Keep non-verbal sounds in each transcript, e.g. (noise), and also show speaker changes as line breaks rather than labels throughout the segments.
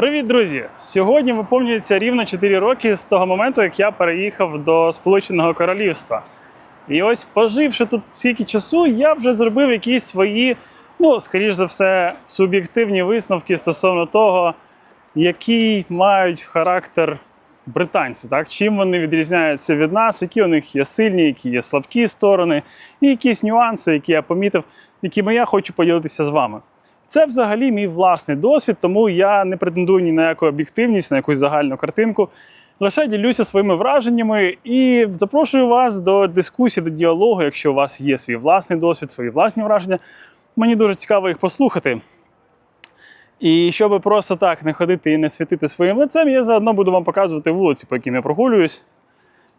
Привіт, друзі! Сьогодні виповнюється рівно 4 роки з того моменту, як я переїхав до Сполученого Королівства. І ось, поживши тут стільки часу, я вже зробив якісь свої, ну, скоріш за все, суб'єктивні висновки стосовно того, який мають характер британці, так? чим вони відрізняються від нас, які у них є сильні, які є слабкі сторони, і якісь нюанси, які я помітив, якими я хочу поділитися з вами. Це взагалі мій власний досвід, тому я не претендую ні на яку об'єктивність, на якусь загальну картинку. Лише ділюся своїми враженнями і запрошую вас до дискусії, до діалогу, якщо у вас є свій власний досвід, свої власні враження. Мені дуже цікаво їх послухати. І щоб просто так не ходити і не світити своїм лицем, я заодно буду вам показувати вулиці, по яким я прогулююсь,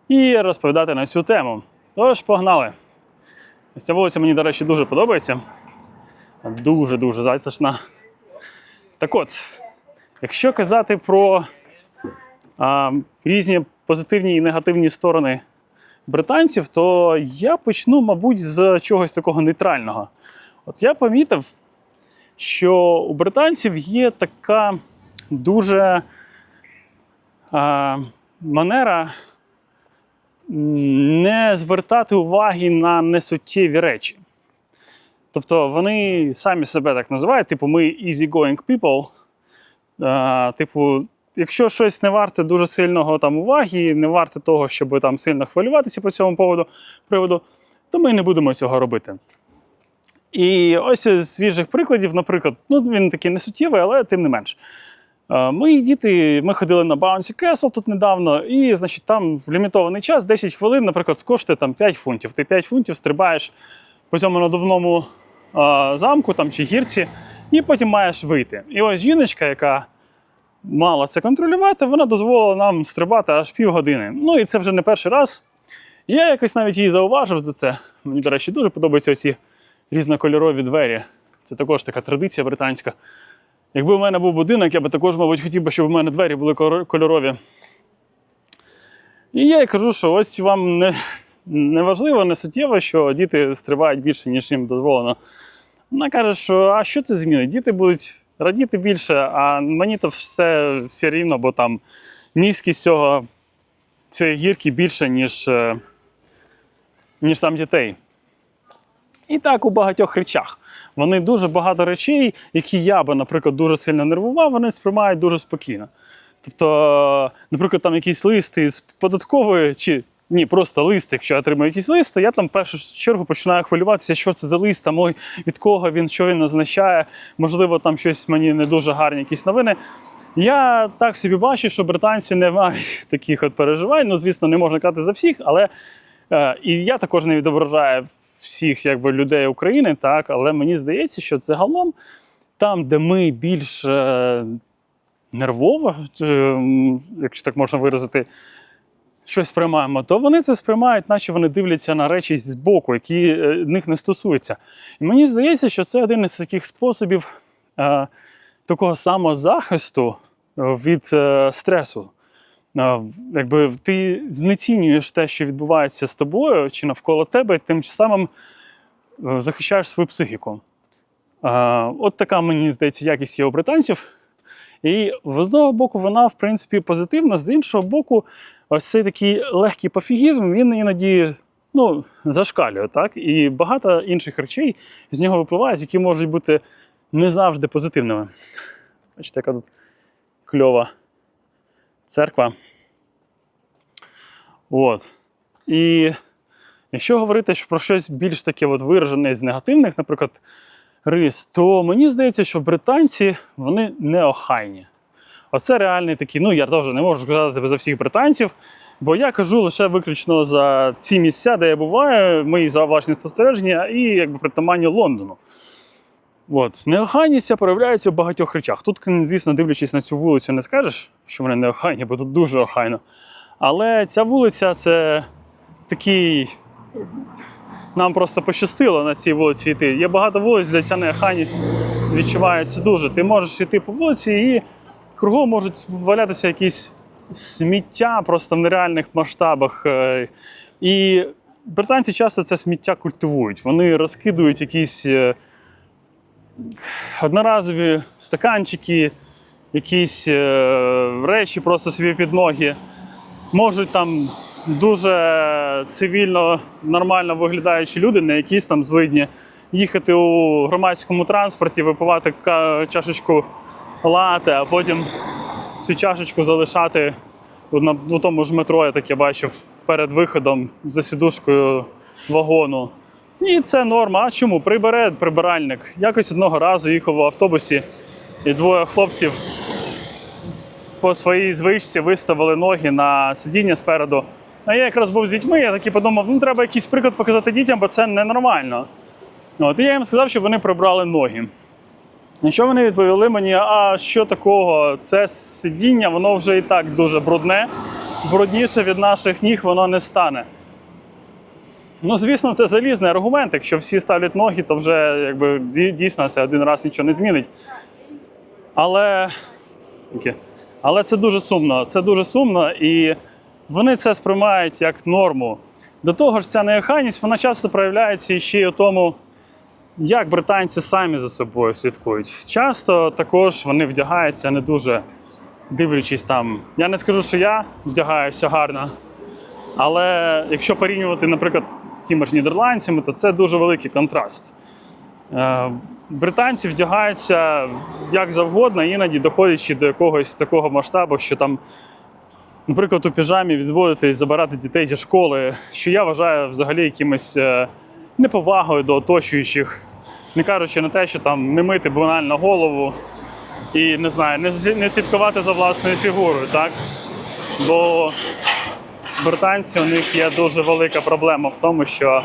і розповідати на цю тему. Тож, погнали! Ця вулиця мені, до речі, дуже подобається. Дуже-дуже затишна. Так от, якщо казати про а, різні позитивні і негативні сторони британців, то я почну, мабуть, з чогось такого нейтрального. От я помітив, що у британців є така дуже а, манера не звертати уваги на несуттєві речі. Тобто вони самі себе так називають, типу, ми easy-going people. А, типу, якщо щось не варте дуже сильного там уваги, не варте того, щоб там сильно хвилюватися по цьому поводу, приводу, то ми не будемо цього робити. І ось з свіжих прикладів, наприклад, ну він такий несуттєвий, але тим не менш. Мої діти, ми ходили на Bouncy Castle тут недавно, і значить, там лімітований час, 10 хвилин, наприклад, коштує там 5 фунтів. Ти 5 фунтів стрибаєш по цьому надувному замку там, чи гірці, і потім маєш вийти. І ось жіночка, яка мала це контролювати, вона дозволила нам стрибати аж півгодини. Ну і це вже не перший раз. Я якось навіть її зауважив за це. Мені, до речі, дуже подобаються ці різнокольорові двері. Це також така традиція британська. Якби у мене був будинок, я би також, мабуть, хотів би, щоб у мене двері були кольорові. І я їй кажу, що ось вам не, не важливо, не суттєво, що діти стрибають більше, ніж їм дозволено. Вона каже, що а що це змінить? Діти будуть радіти більше, а мені то все, все рівно, бо там міськість цього цієї гірки більше, ніж, е, ніж там дітей. І так у багатьох речах. Вони дуже багато речей, які я би, наприклад, дуже сильно нервував, вони сприймають дуже спокійно. Тобто, наприклад, там якісь листи з податкової, чи ні, просто лист, якщо я отримую якісь листи, я там в першу чергу починаю хвилюватися, що це за лист, там, ой, від кого він, що він означає, можливо, там щось мені не дуже гарні якісь новини. Я так собі бачу, що британці не мають (laughs) таких от переживань. Ну, звісно, не можна казати за всіх, але е, і я також не відображаю всіх якби, людей України, так, але мені здається, що загалом там, де ми більш е, нервово, е, якщо так можна виразити, щось сприймаємо, то вони це сприймають, наче вони дивляться на речі збоку, які е, них не стосуються. І мені здається, що це один із таких способів е, такого самозахисту е, від е, стресу. Е, якби ти знецінюєш те, що відбувається з тобою чи навколо тебе, і тим самим е, захищаєш свою психіку. Е, От така, мені здається, якість є у британців. І з одного боку, вона, в принципі, позитивна, з іншого боку, ось цей такий легкий пофігізм, він іноді ну, зашкалює. Так? І багато інших речей з нього випливають, які можуть бути не завжди позитивними. Бачите, яка тут кльова церква. От. І якщо говорити про щось більш таке от виражене з негативних, наприклад, рис, то мені здається, що британці вони неохайні. Оце реальний такий, ну я теж не можу сказати за всіх британців, бо я кажу лише виключно за ці місця, де я буваю, мої зауважені спостереження і якби притаманні Лондону. От. Неохайність проявляється у багатьох речах. Тут, звісно, дивлячись на цю вулицю, не скажеш, що вони неохайні, бо тут дуже охайно. Але ця вулиця це такий. Нам просто пощастило на цій вулиці йти. Є багато вулиць, де ця неохайність відчувається дуже. Ти можеш йти по вулиці і кругом можуть валятися якісь сміття просто в нереальних масштабах. Е, І британці часто це сміття культивують. Вони розкидують якісь е, одноразові стаканчики, якісь е, речі просто собі під ноги. Можуть там дуже цивільно, нормально виглядаючі люди, не якісь там злидні, їхати у громадському транспорті, випивати чашечку лати, а потім цю чашечку залишати у тому ж метро, я таке бачив перед виходом за сідушкою вагону. І це норма. А чому? Прибере прибиральник. Якось одного разу їхав в автобусі, і двоє хлопців по своїй звичці виставили ноги на сидіння спереду. А я якраз був з дітьми, я таки подумав, ну треба якийсь приклад показати дітям, бо це ненормально. От, і я їм сказав, щоб вони прибрали ноги. На що вони відповіли мені, а що такого? Це сидіння, воно вже і так дуже брудне. Брудніше від наших ніг воно не стане. Ну, звісно, це залізний аргумент. Якщо всі ставлять ноги, то вже якби дійсно це один раз нічого не змінить. Але, Але це дуже сумно. Це дуже сумно, і вони це сприймають як норму. До того ж, ця неохайність вона часто проявляється ще й у тому, як британці самі за собою слідкують. Часто також вони вдягаються не дуже дивлячись там. Я не скажу, що я вдягаюся гарно. Але якщо порівнювати, наприклад, з тими ж нідерландцями, то це дуже великий контраст. Е, Британці вдягаються як завгодно, іноді доходячи до якогось такого масштабу, що там, наприклад, у піжамі відводити і забирати дітей зі школи, що я вважаю взагалі якимось е, неповагою до оточуючих, не кажучи на те, що там не мити банально голову і не знаю, не, слідкувати за власною фігурою, так? Бо британці у них є дуже велика проблема в тому, що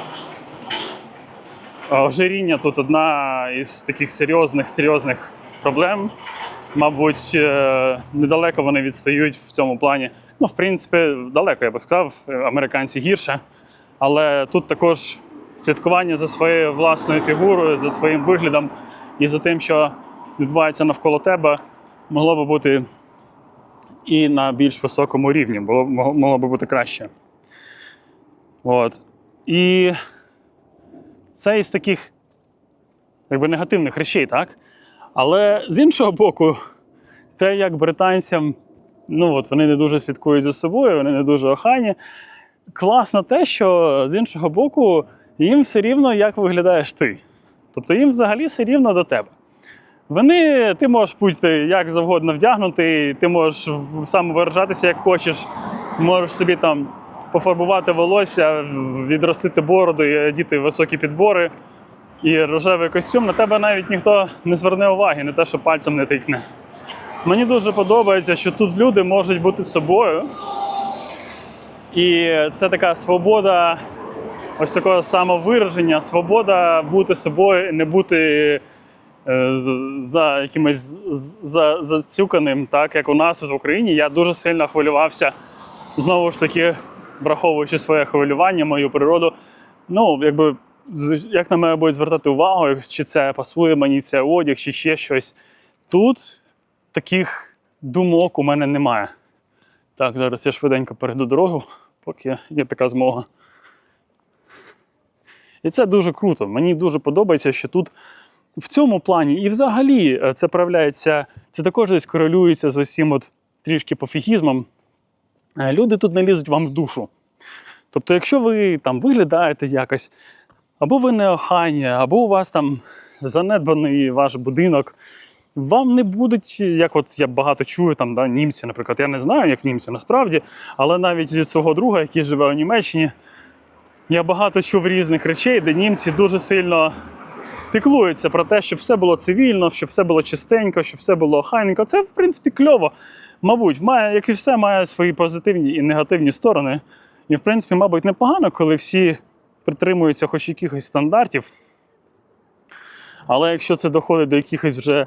е, ожиріння тут одна із таких серйозних серйозних проблем. Мабуть, е, недалеко вони відстають в цьому плані. Ну, в принципі, далеко, я би сказав, американці гірше. Але тут також слідкування за своєю власною фігурою, за своїм виглядом і за тим, що відбувається навколо тебе, могло би бути і на більш високому рівні, було, могло би бути краще. От. І це із таких якби, негативних речей, так? Але з іншого боку, те, як британцям, ну от вони не дуже слідкують за собою, вони не дуже охайні. Класно те, що з іншого боку, їм все рівно, як виглядаєш ти. Тобто їм взагалі все рівно до тебе. Вони, ти можеш бути як завгодно вдягнутий, ти можеш самовиражатися як хочеш, можеш собі там пофарбувати волосся, відростити бороду і одіти високі підбори і рожевий костюм. На тебе навіть ніхто не зверне уваги, не те, що пальцем не тикне. Мені дуже подобається, що тут люди можуть бути собою. І це така свобода, ось такого самовираження, свобода бути собою, не бути е, за якимось за, зацюканим, так як у нас в Україні. Я дуже сильно хвилювався, знову ж таки, враховуючи своє хвилювання, мою природу. Ну, якби як на мене будуть звертати увагу, чи це пасує мені, це одяг, чи ще щось. Тут таких думок у мене немає. Так, зараз я швиденько перейду дорогу, поки є така змога. І це дуже круто. Мені дуже подобається, що тут в цьому плані і взагалі е, це проявляється, це також десь корелюється з усім от трішки пофігізмом. Е, Люди тут не лізуть вам в душу. Тобто, якщо ви там виглядаєте якось, або ви неохайні, або у вас там занедбаний ваш будинок, вам не будуть, як от я багато чую, там да, німці, наприклад, я не знаю, як німці насправді, але навіть від свого друга, який живе у Німеччині, я багато чув різних речей, де німці дуже сильно піклуються про те, щоб все було цивільно, щоб все було чистенько, щоб все було охайненько. Це, в принципі, кльово. Мабуть, має, як і все, має свої позитивні і негативні сторони. І, в принципі, мабуть, непогано, коли всі притримуються хоч якихось стандартів. Але якщо це доходить до якихось вже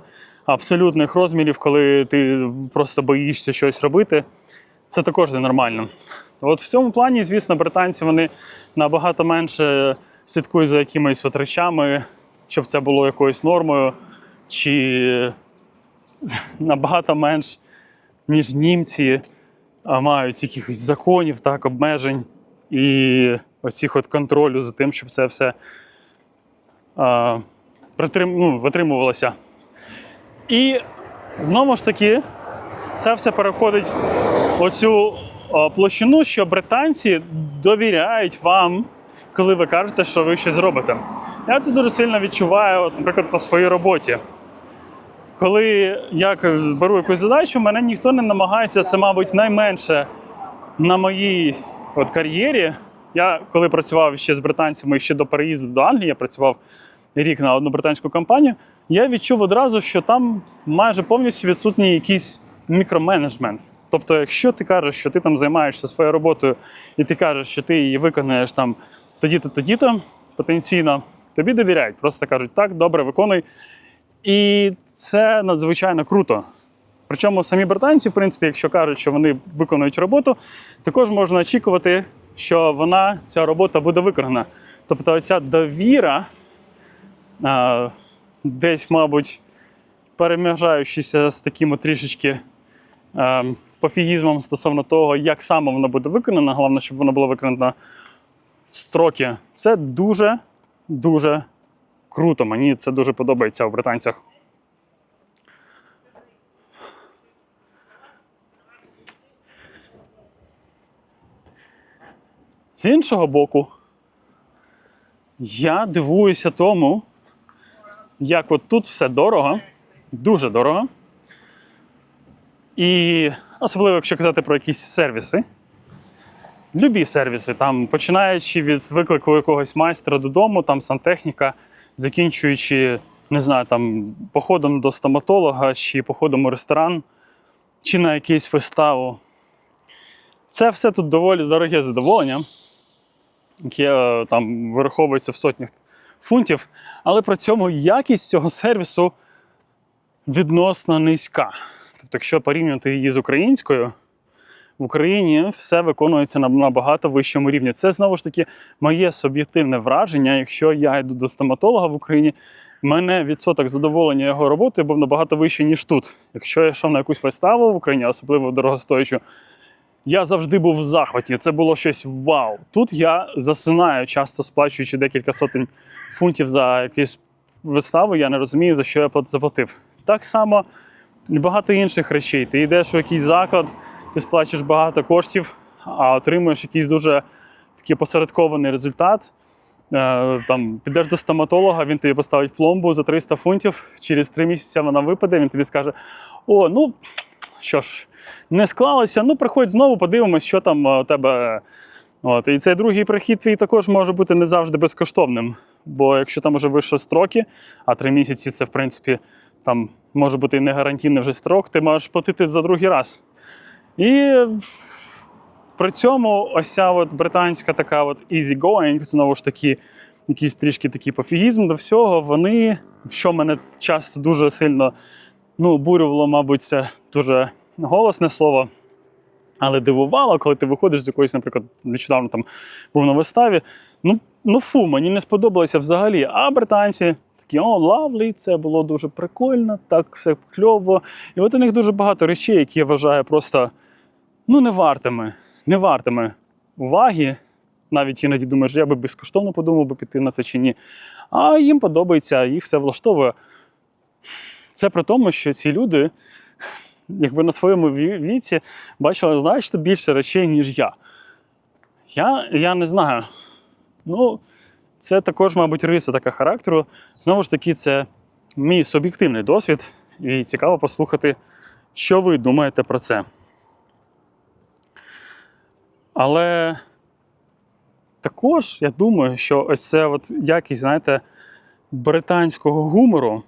абсолютних розмірів, коли ти просто боїшся щось робити, це також ненормально. От в цьому плані, звісно, британці вони набагато менше слідкують за якимись от речами, щоб це було якоюсь нормою, чи (laughs) набагато менш, ніж німці, мають якихось законів, так, обмежень і оцих от контролю за тим, щоб це все а, притрим, ну, витримувалося. І знову ж таки, це все переходить оцю площину, що британці довіряють вам, коли ви кажете, що ви щось робите. Я це дуже сильно відчуваю, от, наприклад, на своїй роботі. Коли я беру якусь задачу, мене ніхто не намагається, це, мабуть, найменше на моїй от, кар'єрі. Я коли працював ще з британцями ще до переїзду до Англії, я працював рік на одну британську компанію, я відчув одразу, що там майже повністю відсутній якийсь мікроменеджмент. Тобто, якщо ти кажеш, що ти там займаєшся своєю роботою, і ти кажеш, що ти її виконаєш там тоді-то, тоді-то, потенційно, тобі довіряють. Просто кажуть, так, добре, виконуй. І це надзвичайно круто. Причому самі британці, в принципі, якщо кажуть, що вони виконують роботу, також можна очікувати, що вона, ця робота буде виконана. Тобто, ця довіра, а, десь, мабуть, перемежаючися з таким трішечки а, пофігізмом стосовно того, як саме воно буде виконано, головне, щоб воно було виконано в строки. Це дуже, дуже круто. Мені це дуже подобається у британцях. З іншого боку, я дивуюся тому, як от тут все дорого, дуже дорого. І особливо, якщо казати про якісь сервіси. Любі сервіси, там, починаючи від виклику якогось майстра додому, там сантехніка, закінчуючи, не знаю, там, походом до стоматолога, чи походом у ресторан, чи на якусь виставу. Це все тут доволі дороге задоволення, яке е, там вираховується в сотнях фунтів, але при цьому якість цього сервісу відносно низька. Тобто, якщо порівнювати її з українською, в Україні все виконується на набагато вищому рівні. Це знову ж таки моє суб'єктивне враження. Якщо я йду до стоматолога в Україні, мене відсоток задоволення його роботи був набагато вищий, ніж тут. Якщо я йшов на якусь виставу в Україні, особливо дорогостоячу, я завжди був в захваті. Це було щось вау. Тут я засинаю, часто сплачуючи декілька сотень фунтів за якусь виставу, я не розумію, за що я заплатив. Так само багато інших речей. Ти йдеш у якийсь заклад, ти сплачуєш багато коштів, а отримуєш якийсь дуже такий посередкований результат. Е, Там підеш до стоматолога, він тобі поставить пломбу за 300 фунтів. Через 3 місяці вона випаде, він тобі скаже: О, ну що ж, не склалося, ну приходь знову, подивимось, що там е, у тебе. От, і цей другий прихід твій також може бути не завжди безкоштовним. Бо якщо там вже вийшли строки, а три місяці це, в принципі, там може бути і не гарантійний вже строк, ти можеш платити за другий раз. І при цьому ось от британська така от easy going, знову ж таки, якийсь трішки такий пофігізм до всього, вони, що мене часто дуже сильно ну, обурювало, мабуть, це дуже голосне слово. Але дивувало, коли ти виходиш з якоїсь, наприклад, нещодавно там був на виставі. Ну, ну фу, мені не сподобалося взагалі. А британці такі, о, лавлі, це було дуже прикольно, так все кльово. І от у них дуже багато речей, які я вважаю просто ну, не вартими, не вартими уваги. Навіть іноді думаєш, я би безкоштовно подумав би піти на це чи ні. А їм подобається, їх все влаштовує. Це при тому, що ці люди, якби на своєму віці, бачили значно більше речей, ніж я. Я, я не знаю. Ну, це також, мабуть, риса така характеру. Знову ж таки, це мій суб'єктивний досвід, і цікаво послухати, що ви думаєте про це. Але також я думаю, що ось це от якість, знаєте, британського гумору.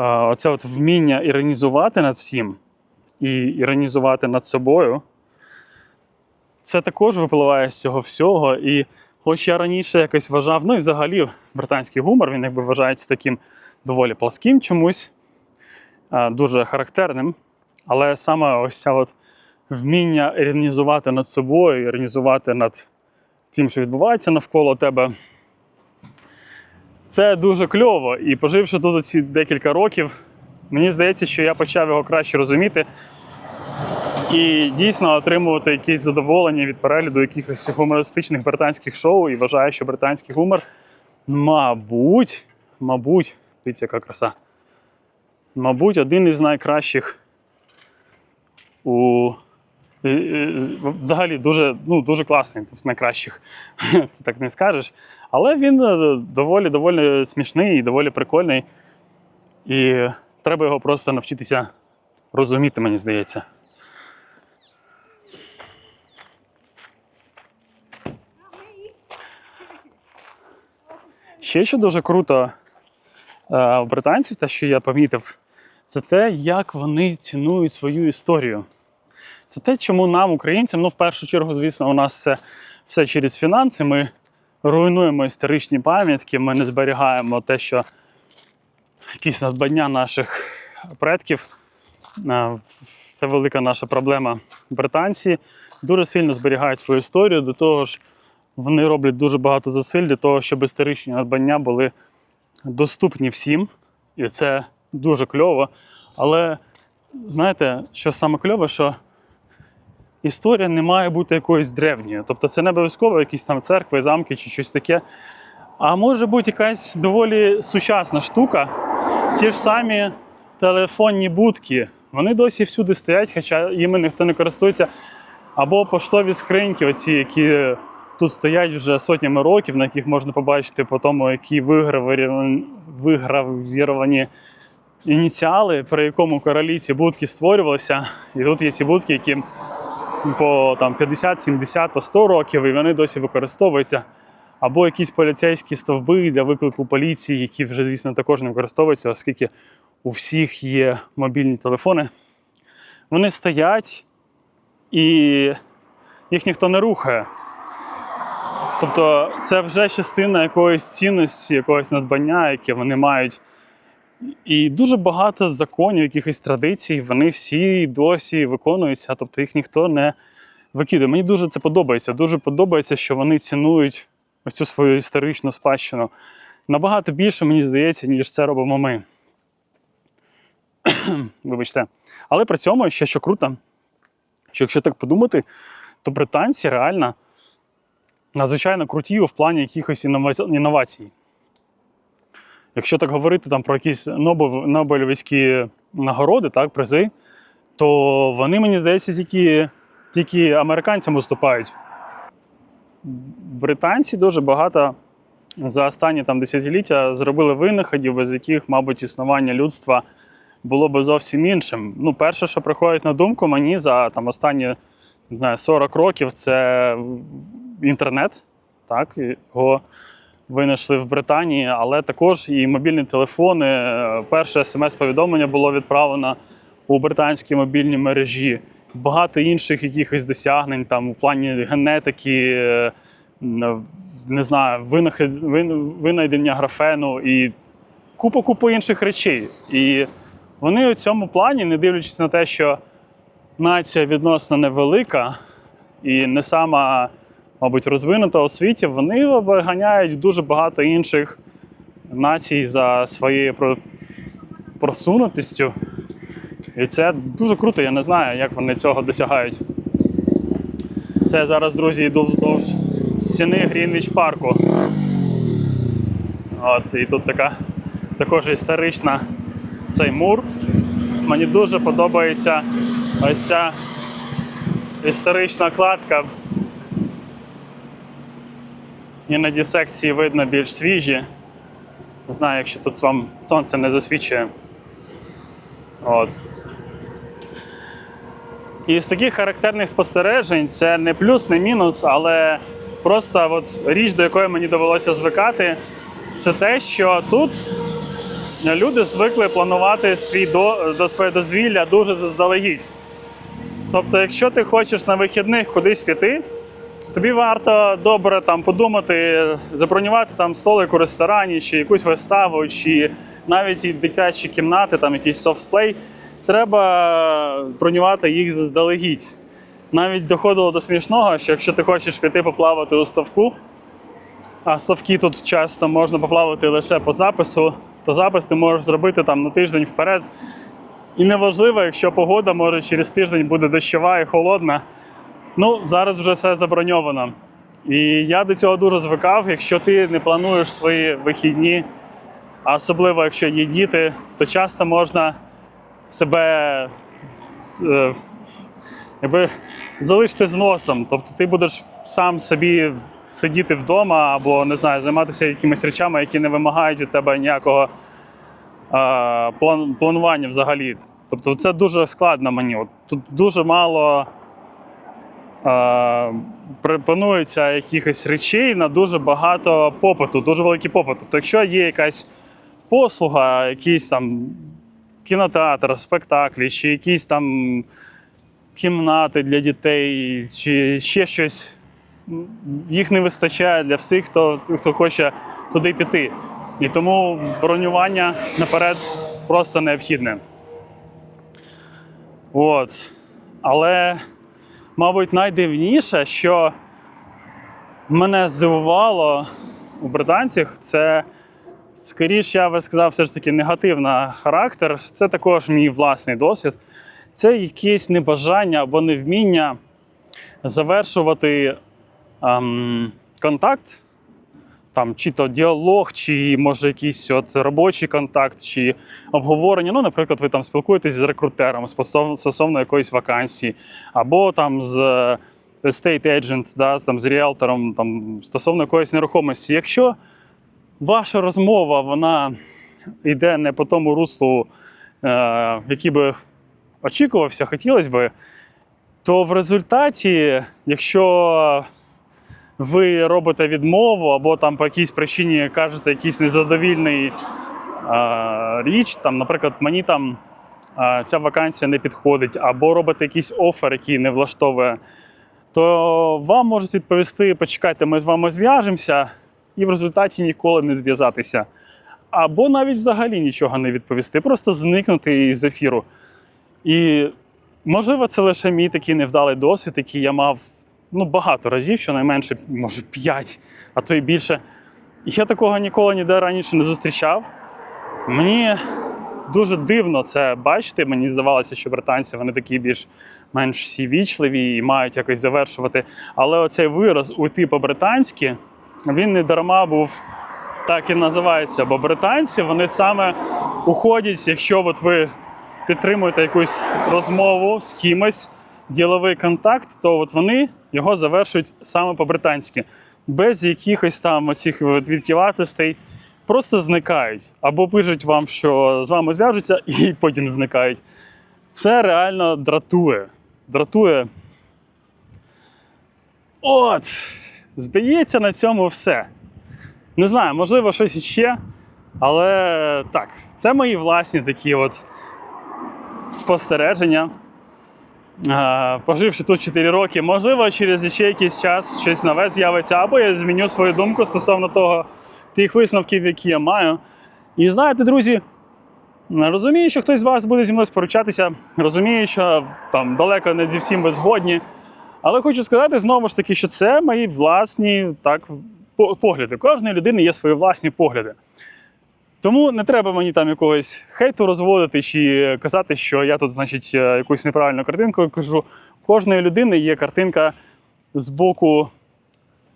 Оце от вміння іронізувати над всім і іронізувати над собою. Це також випливає з цього всього. І хоч я раніше якось вважав, ну і взагалі британський гумор, він якби вважається таким доволі пласким чомусь, дуже характерним. Але саме ось ця от вміння іронізувати над собою, іронізувати над тим, що відбувається навколо тебе. Це дуже кльово. І поживши тут ці декілька років, мені здається, що я почав його краще розуміти і дійсно отримувати якісь задоволення від перегляду якихось гумористичних британських шоу. І вважаю, що британський гумор, мабуть, мабуть, дивіться, яка краса. мабуть, один із найкращих у. Взагалі дуже, ну, дуже класний, з найкращих, (laughs) ти так не скажеш. Але він е, доволі доволі смішний і доволі прикольний. І треба його просто навчитися розуміти, мені здається. Ще що дуже круто е, у британців, те, що я помітив, це те, як вони цінують свою історію. Це те, чому нам, українцям, ну, в першу чергу, звісно, у нас це все через фінанси. Ми руйнуємо історичні пам'ятки, ми не зберігаємо те, що якісь надбання наших предків. Це велика наша проблема. Британці дуже сильно зберігають свою історію, до того ж, вони роблять дуже багато зусиль для того, щоб історичні надбання були доступні всім. І це дуже кльово. Але знаєте, що саме кльове, що історія не має бути якоюсь древньою. Тобто це не обов'язково якісь там церкви, замки чи щось таке. А може бути якась доволі сучасна штука. Ті ж самі телефонні будки. Вони досі всюди стоять, хоча іми ніхто не користується. Або поштові скриньки, оці, які тут стоять вже сотнями років, на яких можна побачити по тому, які вигравіровані ініціали, при якому королі ці будки створювалися. І тут є ці будки, які по там, 50, 70, по 100 років, і вони досі використовуються. Або якісь поліцейські стовби для виклику поліції, які вже, звісно, також не використовуються, оскільки у всіх є мобільні телефони. Вони стоять і їх ніхто не рухає. Тобто це вже частина якоїсь цінності, якогось надбання, яке вони мають. І дуже багато законів, якихось традицій, вони всі досі виконуються, тобто їх ніхто не викидає. Мені дуже це подобається. Дуже подобається, що вони цінують ось цю свою історичну спадщину. Набагато більше, мені здається, ніж це робимо ми. (clears throat) Вибачте. Але при цьому ще що круто, що якщо так подумати, то британці реально надзвичайно круті в плані якихось інновацій. Якщо так говорити там, про якісь Нобел- Нобелівські нагороди, так, призи, то вони, мені здається, тільки, тільки американцям уступають. Британці дуже багато за останні там, десятиліття зробили винаходів, без яких, мабуть, існування людства було би зовсім іншим. Ну, перше, що приходить на думку мені за там, останні не знаю, 40 років, це інтернет. Так, його винайшли в Британії, але також і мобільні телефони. Е, Перше смс-повідомлення було відправлено у британські мобільні мережі. Багато інших якихось досягнень там у плані генетики, е, не знаю, винайдення графену і купа купа інших речей. І вони у цьому плані, не дивлячись на те, що нація відносно невелика і не сама, мабуть, розвинута у світі, вони обганяють дуже багато інших націй за своєю просунутістю. І це дуже круто, я не знаю, як вони цього досягають. Це я зараз, друзі, йду вздовж стіни Грінвіч парку. От, і тут така також історична цей мур. Мені дуже подобається ось ця історична кладка. Іноді секції видно більш свіжі. Не знаю, якщо тут вам сонце не засвічує. От. І з таких характерних спостережень це не плюс, не мінус, але просто от річ, до якої мені довелося звикати, це те, що тут люди звикли планувати свій до, до своє дозвілля дуже заздалегідь. Тобто, якщо ти хочеш на вихідних кудись піти, тобі варто добре там подумати, забронювати там столик у ресторані, чи якусь виставу, чи навіть і дитячі кімнати, там якийсь софтплей. Треба бронювати їх заздалегідь. Навіть доходило до смішного, що якщо ти хочеш піти поплавати у ставку, а ставки тут часто можна поплавати лише по запису, то запис ти можеш зробити там на тиждень вперед. І неважливо, якщо погода може через тиждень буде дощова і холодна. Ну, зараз вже все заброньовано. І я до цього дуже звикав. Якщо ти не плануєш свої вихідні А особливо, якщо є діти, то часто можна себе е, якби, залишити з носом. Тобто ти будеш сам собі сидіти вдома або не знаю, займатися якимись речами, які не вимагають від тебе ніякого е, план, планування взагалі. Тобто це дуже складно мені. От, тут дуже мало пропонується якихось речей на дуже багато попиту, дуже великий попит. Тобто, якщо є якась послуга, якийсь там кінотеатр, спектаклі, чи якісь там кімнати для дітей, чи ще щось, їх не вистачає для всіх, хто, хто хоче туди піти. І тому бронювання наперед просто необхідне. От. Але, мабуть, найдивніше, що мене здивувало у британцях, це скоріше, я би сказав, все ж таки негативний характер. Це також мій власний досвід. Це якесь небажання або невміння завершувати ем, контакт, там, чи то діалог, чи може якийсь от робочий контакт, чи обговорення. Ну, наприклад, ви там спілкуєтесь з рекрутером стосовно якоїсь вакансії, або там з е, estate agent, да, там, з ріелтором там, стосовно якоїсь нерухомості. Якщо ваша розмова вона йде не по тому руслу, е, який би очікувався, хотілося би, то в результаті, якщо ви робите відмову або там по якійсь причині кажете якийсь незадовільний е, річ, там, наприклад, мені там е, ця вакансія не підходить, або робите якийсь офер, який не влаштовує, то вам можуть відповісти: почекайте, ми з вами зв'яжемося, і в результаті ніколи не зв'язатися. Або навіть взагалі нічого не відповісти, просто зникнути із ефіру. І можливо, це лише мій такий невдалий досвід, який я мав ну, багато разів, щонайменше, може, 5, а то й більше. Я такого ніколи ніде раніше не зустрічав. Мені дуже дивно це бачити. Мені здавалося, що британці вони такі більш менш всі вічливі і мають якось завершувати. Але оцей вираз уйти по-британськи, він не дарма був так і називається. Бо британці вони саме уходять, якщо от ви підтримуєте якусь розмову з кимось, діловий контакт, то от вони його завершують саме по-британськи, без якихось там оцих от відківатостей. Просто зникають або пишуть вам, що з вами зв'яжуться, (laughs) і потім зникають. Це реально дратує. Дратує. От, здається, на цьому все. Не знаю, можливо, щось іще. Але так, це мої власні такі от спостереження. Поживши тут 4 роки, можливо, через ще якийсь час щось нове з'явиться, або я зміню свою думку стосовно того, тих висновків, які я маю. І знаєте, друзі, розумію, що хтось з вас буде зі мною сперечатися, розумію, що там далеко не зі всім ви згодні. Але хочу сказати знову ж таки, що це мої власні так, погляди. Кожної людини є свої власні погляди. Тому не треба мені там якогось хейту розводити чи казати, що я тут, значить, е, якусь неправильну картинку кажу. У кожної людини є картинка з боку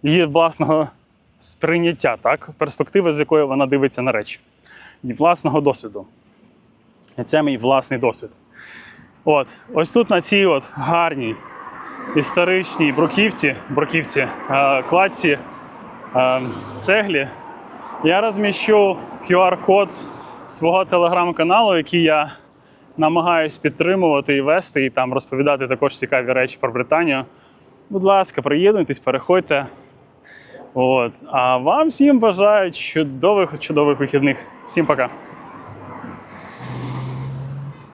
її власного сприйняття, так? перспективи, з якої вона дивиться на речі, і власного досвіду. І це мій власний досвід. От, ось тут на цій от гарній історичній бруківці, бруківці е, кладці е, цеглі я розміщу QR-код свого телеграм-каналу, який я намагаюсь підтримувати і вести, і там розповідати також цікаві речі про Британію. Будь ласка, приєднуйтесь, переходьте. От. А вам всім бажаю чудових, чудових вихідних. Всім пока.